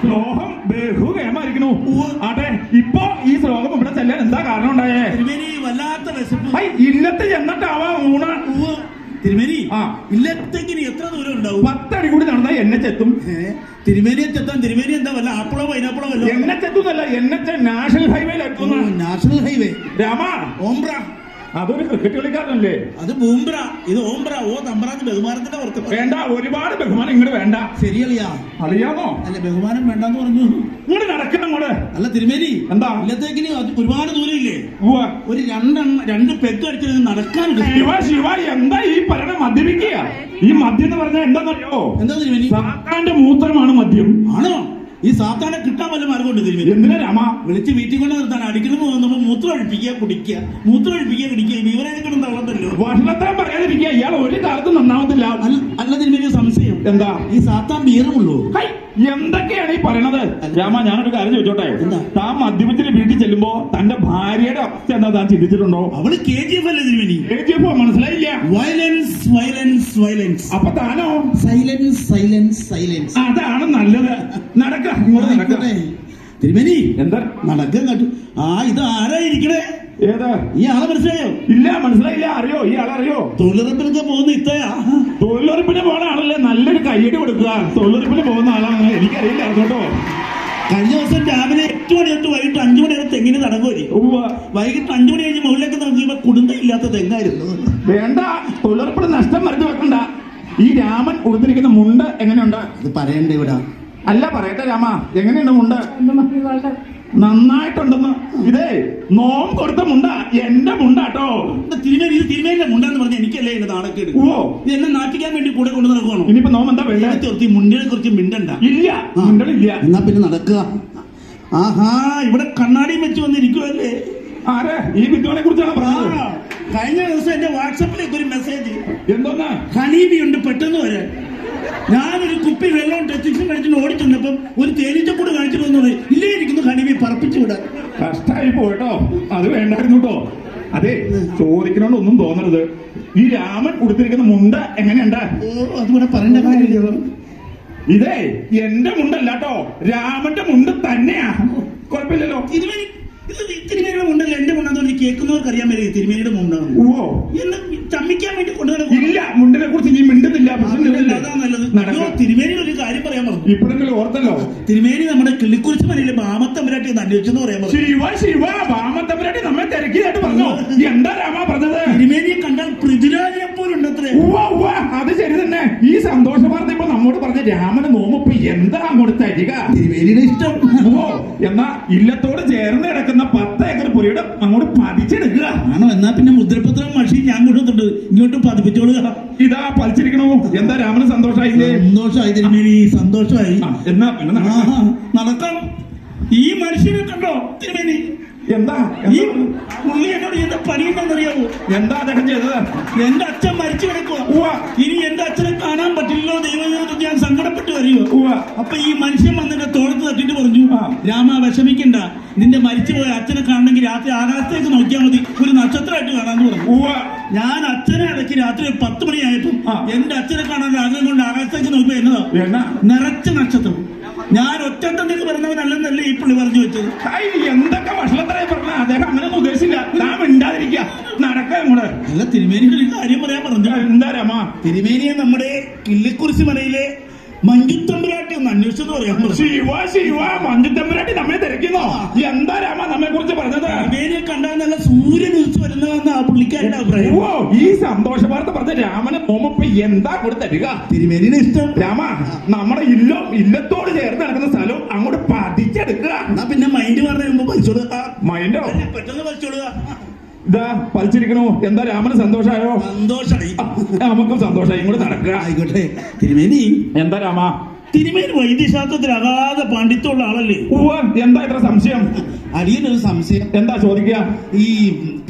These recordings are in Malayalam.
ശ്ലോകം ബഹുകേമായിരിക്കണു അതെ ഇപ്പൊ ഈ ശ്ലോകം ഇവിടെ ചെല്ലാൻ എന്താ കാരണം ഉണ്ടായേ തിരുമേനി വല്ലാത്ത വിശപ്പ്. ഇല്ലത്തെ ചെന്നിട്ടാവാ ഊണ. തിരുമേനി ആ. ഇല്ലത്തേക്ക് എത്ര ദൂരം ഉണ്ടാവും? പത്തടി കൂടി നടന്നാ എന്നെ ചെത്തും? തിരുമേനിയെ ചെത്താൻ തിരുമേനി എന്താ വല്ല ആപ്പിളോ പൈനാപ്പിളോ വല്ല? എന്നെ ചെത്തുന്നല്ല എന്നെ നാഷണൽ ഹൈവേയിലെത്തുന്നു നാഷണൽ ഹൈവേ. രാമ. ഓംബ്ര അതൊരു ക്രിക്കറ്റ് കളിക്കാരനല്ലേ? അത് ബൂംബ്ര ഇത് ഓംബ്ര ഓ തമ്പ്രാന്റെ ബഹുമാനത്തിന്റെ പുറത്ത്. വേണ്ട ഒരുപാട് ബഹുമാനം ഇങ്ങോട്ട് വേണ്ട. ശരിയളിയാ. അറിയാമോ? അല്ല ബഹുമാനം വേണ്ടെന്ന് പറഞ്ഞു. ഇങ്ങോട്ട് നടക്കണം ഇങ്ങോട്ട് അല്ല തിരുമേനി എന്താ? ഇല്ലത്തേക്കിന് ഒരുപാട് ദൂരം ഇല്ലേ. ഒരു രണ്ടെണ്ണ രണ്ട് പെഗ് അടിച്ചത് നടക്കാൻ ശിവ ശിവ എന്താ ഈ പറയണ മദ്യപിക്കുക? ഈ മദ്യം എന്ന് പറഞ്ഞാൽ എന്താണെന്നറിയോ? എന്താ തിരുമേനി? സാത്താന്റെ മൂത്രമാണ് മദ്യം. ആണോ? ഈ സാത്താനെ കിട്ടാൻ വല്ല മാർഗമുണ്ട് തിരുമേനി? എന്തിനാ രാമ? വിളിച്ച് വീട്ടിൽ കൊണ്ട് നിർത്താൻ അടിക്കണം വന്നപ്പോ മൂത്രം ഒഴിപ്പിക്കുക കുടിക്കുക. മൂത്രം ഒഴിപ്പിക്കുക കുടിക്കുക. ഇവരെ കിടന്ന് തള്ളണ്ടല്ലോ വഷളത്തരം പറയാതിരിക്കുക. ഇയാൾ ഒരു കാലത്തും നന്നാവത്തില്ല. അല്ല തിരുമേനി സംശയം. എന്താ? ഈ സാത്താൻ ബീറുമുള്ളൂ. എന്തൊക്കെയാണ് ഈ പറയണത്? രാമ ഞാനൊരു കാര്യം ചോദിച്ചോട്ടെ? താൻ മദ്യപിച്ചിട്ട് വീട്ടിൽ ചെല്ലുമ്പോ തന്റെ ഭാര്യയുടെ അവസ്ഥ എന്താ താൻ ചിന്തിച്ചിട്ടുണ്ടോ? അവൾ കെ ജി എഫ് അല്ലേ തിരുമേനി എഫ് മനസ്സിലായില്ല. വയലൻസ് വയലൻസ് വയലൻസ് അപ്പൊ താനോ? സൈലൻസ് സൈലൻസ് സൈലൻസ് അതാണ് നല്ലത്. നടക്ക. തിരുമനി എന്താ? നടക്കം കണ്ടു ആ ഇത് ആരായിരിക്കണേ ഏതാ? ഈ ആളെ മനസ്സിലായോ? ഇല്ല മനസ്സിലായില്ല. അറിയോ? ഈ ആളറിയോ തൊഴിലുറപ്പിനൊക്കെ പോകുന്ന ഇത്തയാ തൊഴിലുറപ്പിന് പോകുന്ന ആളല്ലേ? നല്ലൊരു കയ്യടി കൊടുക്കുക. തൊഴിലുറപ്പിന് പോകുന്ന ആളാണ്. എനിക്കറിയില്ല കേട്ടോ കഴിഞ്ഞ ദിവസം രാവിലെ എട്ട് മണി തൊട്ട് വൈകിട്ട് അഞ്ചു മണി വരെ തെങ്ങിന് ഉവ്വ. വൈകിട്ട് അഞ്ചു മണി കഴിഞ്ഞ് മുകളിലേക്ക് നോക്കിയപ്പോ കുടുംബം ഇല്ലാത്ത തെങ്ങായിരുന്നു. വേണ്ട തൊഴിലുറപ്പിന് നഷ്ടം മറിഞ്ഞു വെക്കണ്ട. ഈ രാമൻ ഉടുത്തിരിക്കുന്ന മുണ്ട് എങ്ങനെയുണ്ട്? ഇത് പറയണ്ടേ ഇവിടെ? അല്ല പറയട്ടെ രാമ. എങ്ങനെയുണ്ട് മുണ്ട്? നന്നായിട്ടുണ്ടെന്ന്. ഇതേ നോം കൊടുത്ത മുണ്ട. എന്റെ മുണ്ടാട്ടോ. ഇത് തിരുമേനി ഇത് തിരുമേനിന്റെ മുണ്ടെന്ന് പറഞ്ഞ എനിക്കല്ലേ എന്റെ നാണക്കേട് ഓ ഇത് എന്നെ നാട്ടിക്കാൻ വേണ്ടി കൂടെ കൊണ്ടു നടക്കണോ ഇനിയിപ്പോ നോം എന്താ കുറച്ച് മുണ്ടിനെ കുറിച്ച് മിണ്ടണ്ട. ഇല്ല മുണ്ടില്ല എന്നാ പിന്നെ നടക്കുക. ആഹാ ഇവിടെ കണ്ണാടിയും വെച്ച് വന്നിരിക്കുവല്ലേ? ആരെ? ഈ വിദ്വാനെ കുറിച്ചാണ് പറഞ്ഞത്? കഴിഞ്ഞ ദിവസം എന്റെ വാട്സപ്പിലേക്ക് ഒരു മെസ്സേജ് എന്തോന്നാ? ഹണീബി ഉണ്ട് പെട്ടെന്ന് വരാൻ. ഞാനൊരു കുപ്പി വെള്ളം ടെസ്റ്റിക്ഷൻ കഴിച്ചിട്ട് ഓടിച്ചെന്നപ്പം ഒരു തേനീച്ചക്കൂട് കാണിച്ചിട്ട് വന്നത് ഇല്ലേ ഇരിക്കുന്നു ഹണീബി പറപ്പിച്ചു വിടാൻ. കഷ്ടായി പോയിട്ടോ. അത് വേണ്ടായിരുന്നു കേട്ടോ. അതെ ചോദിക്കണോണ്ട് ഒന്നും തോന്നരുത്. ഈ രാമൻ കൊടുത്തിരിക്കുന്ന മുണ്ട എങ്ങനെയുണ്ട്? അതുകൂടെ പറയേണ്ട കാര്യമില്ല. ഇതേ എന്റെ മുണ്ടല്ല കേട്ടോ രാമന്റെ മുണ്ട് തന്നെയാ. കുഴപ്പമില്ലല്ലോ. തിരുമേനി ഇത് തിരുമേനിയുടെ മുണ്ടല്ല എന്റെ മുണ്ടെന്ന് പറഞ്ഞ് കേൾക്കുന്നവർക്ക് അറിയാൻ വരെ തിരുമേനിയുടെ മുണ്ടാണ്. ഓ. എന്നെ ചമ്മിക്കാൻ വേണ്ടി കൊണ്ടുവരാൻ ഇല്ല മുണ്ടിനെ കുറിച്ച് നീ മിണ്ടുന്നില്ല തിരുമേനിയുടെ ഒരു കാര്യം പറയാൻ പറഞ്ഞു ഇപ്പോഴെങ്കിലും ഓർത്തല്ലോ. തിരുമേനി നമ്മുടെ കിളിക്കുറിച്ച് മനയിലെ ബാമത്തമ്പരാട്ടി ഒന്ന് വെച്ചെന്ന് പറയാൻ പറഞ്ഞു ശിവ ശിവ ബാമത്തമ്പരാട്ടി നമ്മെ തിരക്കിയതായിട്ട് പറഞ്ഞു. എന്താ രാമ പറഞ്ഞത്? തിരുമേനിയെ കണ്ടാൽ പൃഥ്വിരാജിനെ പോലുണ്ട് ഉണ്ടത്രേ ഉവ്വ, ഉവ്വ, അത് ശരി തന്നെ. ഈ സന്തോഷ വാർത്ത നമ്മോട് പറഞ്ഞ രാമന് നോമ്പ് എന്താ അങ്ങോട്ട് തരിക? ഇഷ്ടം. ഓ എന്നാ ഇല്ലത്തോട് ചേർന്ന് കിടക്കുന്ന പത്ത് ഏക്കർ പുരയുടെ അങ്ങോട്ട് പതിച്ചെടുക്കുക. ആണോ? എന്നാ പിന്നെ മുദ്രപത്രം മഷി ഞാൻ കൊടുത്തിട്ടുണ്ട് ഇങ്ങോട്ട് പതിപ്പിച്ചോളുക. ഇതാ പതിച്ചിരിക്കണോ? എന്താ രാമന് സന്തോഷമായി സന്തോഷമായി തിരുമേനി സന്തോഷമായി എന്നാ പിന്നെ നടക്കാം. ഈ മനുഷ്യനെ കണ്ടോ തിരുമേനി? എന്താ? ഈ എന്താ? പുള്ളി എന്നോട് എന്താ പണിയുണ്ടെന്നറിയാവോ എന്താ അദ്ദേഹം ചെയ്തത്? എന്റെ അച്ഛൻ മരിച്ചു കിടക്കുക ഇനി വരികയോ അപ്പൊ ഈ മനുഷ്യൻ വന്നിട്ട് തോളത്ത് തട്ടിട്ട് പറഞ്ഞു. രാമ വിഷമിക്കണ്ട. നിന്റെ മരിച്ചുപോയ അച്ഛനെ കാണണമെങ്കിൽ രാത്രി ആകാശത്തേക്ക് നോക്കിയാൽ മതി. ഒരു നക്ഷത്രമായിട്ട് കാണാന്ന് പറഞ്ഞു. ഞാൻ അച്ഛനെ ഇടയ്ക്ക് രാത്രി ഒരു പത്ത് മണിയായപ്പോ. എന്റെ അച്ഛനെ കാണാൻ ആഗ്രഹം കൊണ്ട് ആകാശത്തേക്ക് നോക്കിയപ്പോ എന്നതാ? എന്നാ? നിറച്ച നക്ഷത്രം. ഞാൻ ഒറ്റത്തണ്ടിക്ക് പറഞ്ഞവനല്ലെന്നല്ലേ ഈ പുള്ളി പറഞ്ഞു വെച്ചത്. എന്തൊക്കെ ഭക്ഷണത്തരായി പറഞ്ഞ അദ്ദേഹം അങ്ങനെ ഉദ്ദേശിച്ചില്ല. നാം മിണ്ടാതിരിക്കുക. നടക്ക കൂടെ അല്ല തിരുമേനിയുടെ ഒരു കാര്യം പറയാൻ പറഞ്ഞു. എന്താ രാമ? തിരുമേനിയെ നമ്മുടെ കിള്ളിക്കുറിശി മനയിലെ മഞ്ജുത്തമ്പുരാട്ടി ഒന്ന് അന്വേഷിച്ചെന്ന് പറഞ്ഞു ശിവ ശിവ മഞ്ജുത്തമ്പരാട്ടി നമ്മെ തിരക്കുന്നോ. എന്താ രാമ നമ്മെ കുറിച്ച് പറഞ്ഞത്? തിരുമേനിയെ കണ്ടാൽ നല്ല സൂര്യൻ ഉദിച്ചു വരുന്നതെന്ന് ആ പുള്ളിക്കാരുടെ അഭിപ്രായം. ഓ ഈ സന്തോഷ വാർത്ത പറഞ്ഞ രാമനെ നോമപ്പ് എന്താ കൂടെ തരിക? തിരുമേനിയുടെ ഇഷ്ടം. രാമ നമ്മുടെ ഇല്ലോ ഇല്ലത്തോട് ചേർന്ന് നടക്കുന്ന സ്ഥലം അങ്ങോട്ട് പതിച്ചെടുക്കുക. എന്നാ പിന്നെ മൈൻഡ് പറഞ്ഞു വലിച്ചോളുക മൈൻഡോ പെട്ടെന്ന് വലിച്ചോളുക ഇതാ പലിച്ചിരിക്കണോ എന്താ രാമന് സന്തോഷമായോ സന്തോഷമായി നമുക്കും സന്തോഷമായി ഇങ്ങോട്ട് നടക്കുക. ആയിക്കോട്ടെ. തിരുമേനി. എന്താ രാമ? തിരുമേനി വൈദ്യശാസ്ത്രത്തിൽ അഗാധ പണ്ഡിത്തമുള്ള ആളല്ലേ? ഓ എന്താ ഇത്ര സംശയം? അടിയനൊരു സംശയം. എന്താ ചോദിക്കുക? ഈ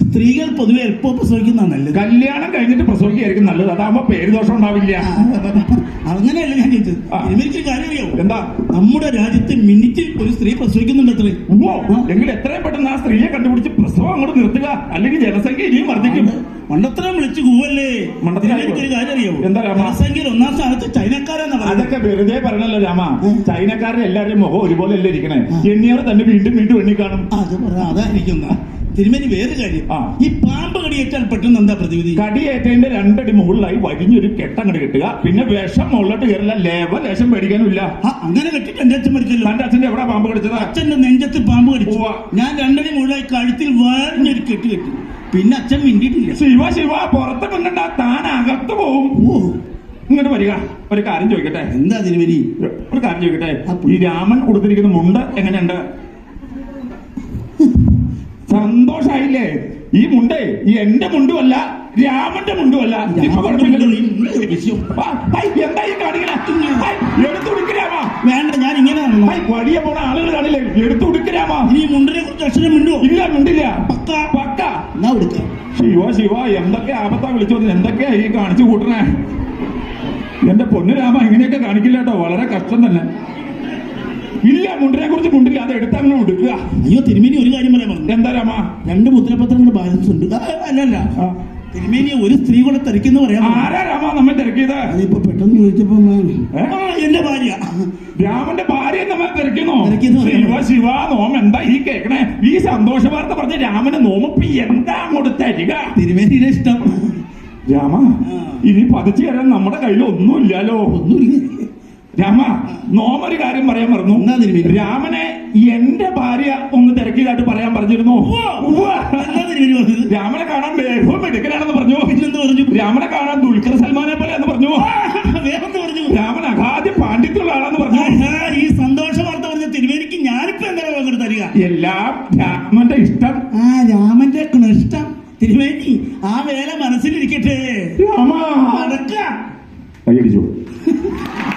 സ്ത്രീകൾ പൊതുവെ എപ്പോ പ്രസവിക്കുന്ന നല്ലത്? കല്യാണം കഴിഞ്ഞിട്ട് പ്രസവിക്കുകയായിരിക്കും നല്ലത്. അതാകുമ്പോ പേര് ദോഷം ഉണ്ടാവില്ല. അങ്ങനെയല്ല ഞാൻ ചോദിച്ചത്. എനിക്ക് കാര്യം എന്താ? നമ്മുടെ രാജ്യത്ത് മിനിറ്റിൽ ഒരു സ്ത്രീ പ്രസവിക്കുന്നുണ്ട് അത്രേ ഓ എങ്കിൽ എത്രയും പെട്ടെന്ന് ആ സ്ത്രീയെ കണ്ടുപിടിച്ച് പ്രസവം അങ്ങോട്ട് നിർത്തുക. അല്ലെങ്കിൽ ജനസംഖ്യ ഇനിയും വർദ്ധിക്കും. മണ്ടത്തരം വിളിച്ചു കൂവല്ലേ? മണ്ടത്തരം എനിക്കൊരു കാര്യം അറിയാവോ? എന്താ? ജനസംഖ്യയിൽ ഒന്നാം സ്ഥാനത്ത് ചൈനക്കാരാന്ന് അതൊക്കെ വെറുതെ പറഞ്ഞല്ലോ രാമ. ചൈനക്കാരുടെ എല്ലാവരുടെയും മുഖം ഒരുപോലെ അല്ലേ ഇരിക്കണേ എണ്ണിയവർ തന്നെ വീണ്ടും വീണ്ടും എണ്ണി കാണും അത് പറ അതായിരിക്കുന്ന. തിരുമേനി വേറെ കാര്യം. ഈ പാമ്പ് കടിയേറ്റാൽ പെട്ടെന്ന് എന്താ പ്രതിവിധി? കടിയേറ്റതിന്റെ രണ്ടടി മുകളിലായി വലിഞ്ഞൊരു കെട്ടങ്ങട് കിട്ടുക. പിന്നെ വിഷം മുകളിലോട്ട് കയറില്ല ലേവ ലേശം പേടിക്കാനുമില്ല. അങ്ങനെ കെട്ടിട്ട് എന്റെ അച്ഛൻ മരിച്ചല്ലോ. എന്റെ അച്ഛന്റെ എവിടെ പാമ്പ് കടിച്ചത്? അച്ഛന്റെ നെഞ്ചത്ത് പാമ്പ് കടിച്ചു. ഞാൻ രണ്ടടി മുകളിലായി കഴുത്തിൽ വാരിഞ്ഞൊരു കെട്ട് കെട്ടി. പിന്നെ അച്ഛൻ മിണ്ടിയിട്ടില്ല. ശിവ ശിവ പുറത്ത് മിണ്ടണ്ട താൻ അകത്ത് പോവും. ഇങ്ങോട്ട് വരിക. ഒരു കാര്യം ചോദിക്കട്ടെ? എന്താ തിരുമേനി? ഒരു കാര്യം ചോദിക്കട്ടെ? ഈ രാമൻ കൊടുത്തിരിക്കുന്ന മുണ്ട് എങ്ങനെയുണ്ട്? സന്തോഷായില്ലേ ഈ മുണ്ട് ഈ എന്റെ മുണ്ടുമല്ല രാമന്റെ മുണ്ടുമല്ല. ഇപ്പൊ കുഴപ്പമില്ലല്ലോ. ആ, ഹൈ, എന്താ ഈ കാണിക്കണേ? ഹൈ, എടുത്ത് വേണ്ട ഞാൻ ഇങ്ങനെ. വഴിയെ പോണ ആളുകൾ കാണില്ലേ? എടുത്തുടുക്കരാമാ ഈ മുണ്ടിനെ കുറിച്ച് അക്ഷരം മിണ്ടോ ഇല്ല മുണ്ടില്ല. പക്ക. പക്ക. എന്നാ എടുക്കാം ശിവ ശിവ എന്തൊക്കെ ആപത്താ വിളിച്ചു എന്തൊക്കെയാ ഈ കാണിച്ചു കൂട്ടണേ? എന്റെ പൊന്നു രാമ ഇങ്ങനെയൊക്കെ കാണിക്കില്ല കേട്ടോ. വളരെ കഷ്ടം തന്നെ. ഇല്ല മുണ്ടിനെ കുറിച്ച് മുണ്ടില്ല. അത് എടുത്തങ്ങനെ ഉടുക്കുക അയ്യോ തിരുമേനി ഒരു കാര്യം പറയാൻ പറഞ്ഞു എന്താ രാമ? രണ്ട് മുദ്രപത്രങ്ങൾ ബാലൻസ് ഉണ്ട്. അല്ലല്ല. തിരുമേനി ഒരു സ്ത്രീ കൂടെ തിരക്കുന്ന പറയാം. ആരാ രാമ നമ്മെ തിരക്കിയത് അതിപ്പോ പെട്ടെന്ന് ചോദിച്ചപ്പോ എന്റെ ഭാര്യ. രാമന്റെ ഭാര്യയെ നമ്മൾ തിരക്കുന്നു. ശിവ ശിവ നോമ എന്താ ഈ കേക്കണേ? ഈ സന്തോഷ വാർത്ത പറഞ്ഞ രാമന് നോമപ്പി എന്താ അങ്ങോട്ട് തരിക? തിരുമേനിയുടെ ഇഷ്ടം. രാമ. ഇനി പതിച്ചു തരാൻ നമ്മുടെ കയ്യിൽ ഒന്നുമില്ലല്ലോ. ഒന്നുമില്ല. രാമ നോമൊരു കാര്യം പറയാൻ പറഞ്ഞു രാമനെ എന്റെ ഭാര്യ ഒന്ന് തിരക്കിയതായിട്ട് പറയാൻ പറഞ്ഞിരുന്നു. രാമനെ കാണാൻ വേഗം മിടുക്കനാണെന്ന് പറഞ്ഞു. പറഞ്ഞു? രാമനെ കാണാൻ ദുൽഖർ സൽമാനെ പോലെ എന്ന് പറഞ്ഞു. പറഞ്ഞു? രാമൻ അഗാധ്യ പാണ്ഡിത്യുള്ള ആളാന്ന് പറഞ്ഞു. ഈ സന്തോഷ വാർത്ത പറഞ്ഞ തിരുവേനിക്ക് ഞാനിപ്പോ എന്താ അങ്ങോട്ട് തരിക? എല്ലാം രാമന്റെ ഇഷ്ടം. ആ രാമന്റെ ഇഷ്ടം തിരുവേനി ആ വേല മനസ്സിലിരിക്കട്ടെ. രാമ. അടക്ക കൈയടിച്ചു.